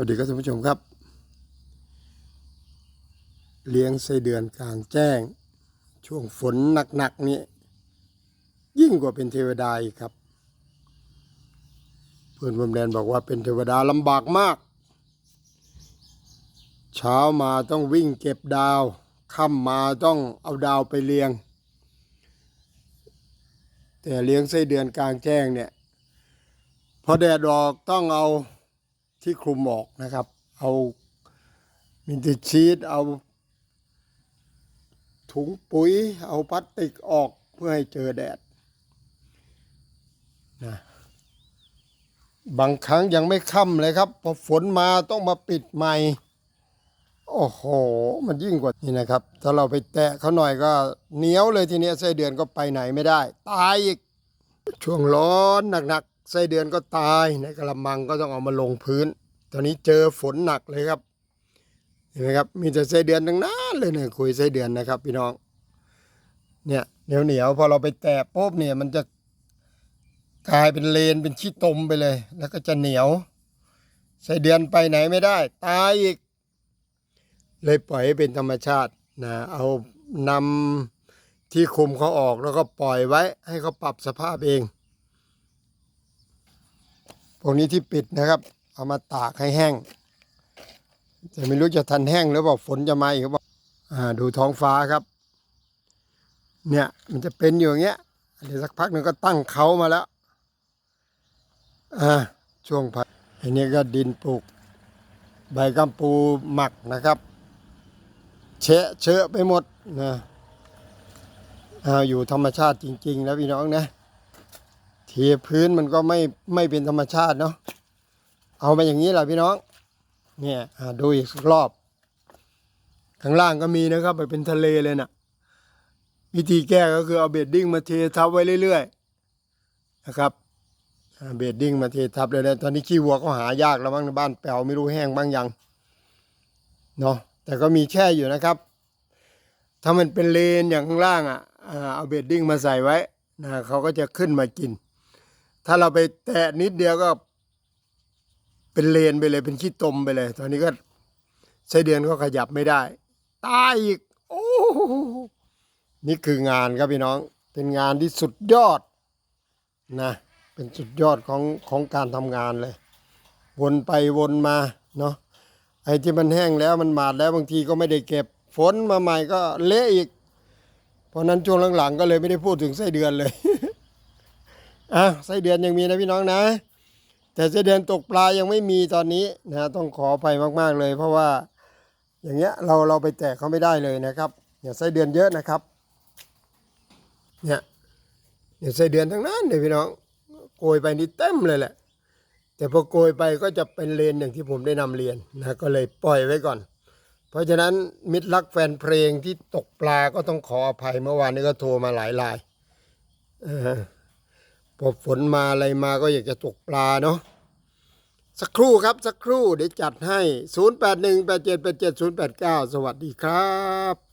วัสดีครับท่านผู้ชมครับ เลี้ยงไส้เดือนกลางแจ้ง ช่วงฝนหนักๆนี่ยิ่งกว่าเป็นเทวดาอีกครับ เพื่อนบมแดนบอกว่าเป็นเทวดาลำบากมาก เช้ามาต้องวิ่งเก็บดาวค่ำมาต้องเอาดาวไปเลี้ยง แต่เลี้ยงไส้เดือนกลางแจ้งเนี่ยพอแดดออกต้องเอา ที่คลุมออกนะครับ เอามินติชีตเอา ถุงปุ๋ย เอาพลาสติกออกเพื่อให้เจอแดดนะบางครั้งยังไม่ค่ำเลยครับพอฝนมาต้องมาปิดใหม่โอ้โห มันยิ่งกว่านี่นะครับ ถ้าเราไปแตะเขาหน่อยก็เหนียวเลยทีนี้ไส้เดือนก็ไปไหนไม่ได้ ตายอีก ช่วงร้อนหนักๆ ไส้เดือนก็ตายในกระมังก็ต้องเอามาลงพื้น ตอนนี้เจอฝนหนักเลยครับเห็นไหมครับมีแต่ไส้เดือนทั้งนั้นเลยเนี่ยคุยไส้เดือนนะครับ พี่น้อง เนี่ยเหนียวเหนียวๆพอเราไปแตะปุ๊บเนี่ยมันจะกลายเป็นเลนเป็นขี้ตมไปเลย แล้วก็จะเหนียวไส้เดือนไปไหนไม่ได้ ตายอีก เลยปล่อยให้เป็นธรรมชาตินะเอานำที่คุมเขาออกแล้วก็ปล่อยไว้ให้เขาปรับสภาพเอง พวกนี้ที่ปิดนะครับ เอามาตากให้แห้ง แต่ไม่รู้จะทันแห้งหรือเปล่าฝนจะมาอีกหรือเปล่าอ่าดูท้องฟ้าครับ เนี่ยมันจะเป็นอยู่อย่างเงี้ยเดี๋ยวสักพักหนึ่งก็ตั้งเขามาแล้วอ่าช่วงพักอันนี้ก็ดินปลูก ใบกัมปูหมักนะครับเชะเชอะไปหมดนะอาอยู่ธรรมชาติจริง ๆ แล้วพี่น้องนะ ทพื้นมันก็ไม่ไม่เป็นธรรมชาติเนาะเอามาอย่างนี้แหละพี่น้อง เนี่ยดูอีกรอบ ข้างล่างก็มีนะครับไปเป็นทะเลเลยนะ่ะ วิธีแก้ก็คือเอาเบดดิ้งมาเททับไว้เรื่อยๆนะครับเบดดิ้งมาเททับเลยนะตอนนี้ขี้วัวก็หายากแล้วบ้างในบ้านแปลวไม่รู้แห้งบ้างยังเนาะแต่ก็มีแช่อยู่นะครับ ถ้ามันเป็นเลนอย่างข้างล่างอะอ่าเอาเบดดิ้งมาใส่ไว้นะเขาก็จะขึ้นมากิน ถ้าเราไปแตะนิดเดียวก็ เป็นเลนไปเลย เป็นขี้ตมไปเลย ตอนนี้ก็ไส้เดือนก็ขยับไม่ได้ตายอีก โอ้โหนี่คืองานครับพี่น้อง เป็นงานที่สุดยอดนะเป็นสุดยอดของของการทำงานเลย วนไปวนมาเนาะไอ้ที่มันแห้งแล้วมันหมาดแล้วบางทีก็ไม่ได้เก็บฝนมาใหม่ก็เละอีก เพราะนั้นช่วงหลังๆ ก็เลยไม่ได้พูดถึงไส้เดือนเลย อะไส้เดือนยังมีนะพี่น้องนะ แต่ไส้เดือนตกปลายังไม่มีตอนนี้นะต้องขอไปมากๆเลย เพราะว่าอย่างเงี้ยเราเราไปแตะเขาไม่ได้เลยนะครับเนี่ยไส้เดือนเยอะนะครับเนี่ยเนี่ยไส้เดือนทั้งนั้นเลยพี่น้องโกยไปนี่เต็มเลยแหละ แต่พอโกยไปก็จะเป็นเลนอย่างที่ผมได้นำเรียนนะก็เลยปล่อยไว้ก่อน เพราะฉะนั้นมิตรรักแฟนเพลงที่ตกปลาก็ต้องขออภัยเมื่อวานนี้ก็โทรมาหลายรายเออ พอฝนมาอะไรมาก็อยากจะตกปลาเนาะสักครู่ครับสักครู่เดี๋ยวจัดให้ 0818787089 สวัสดีครับ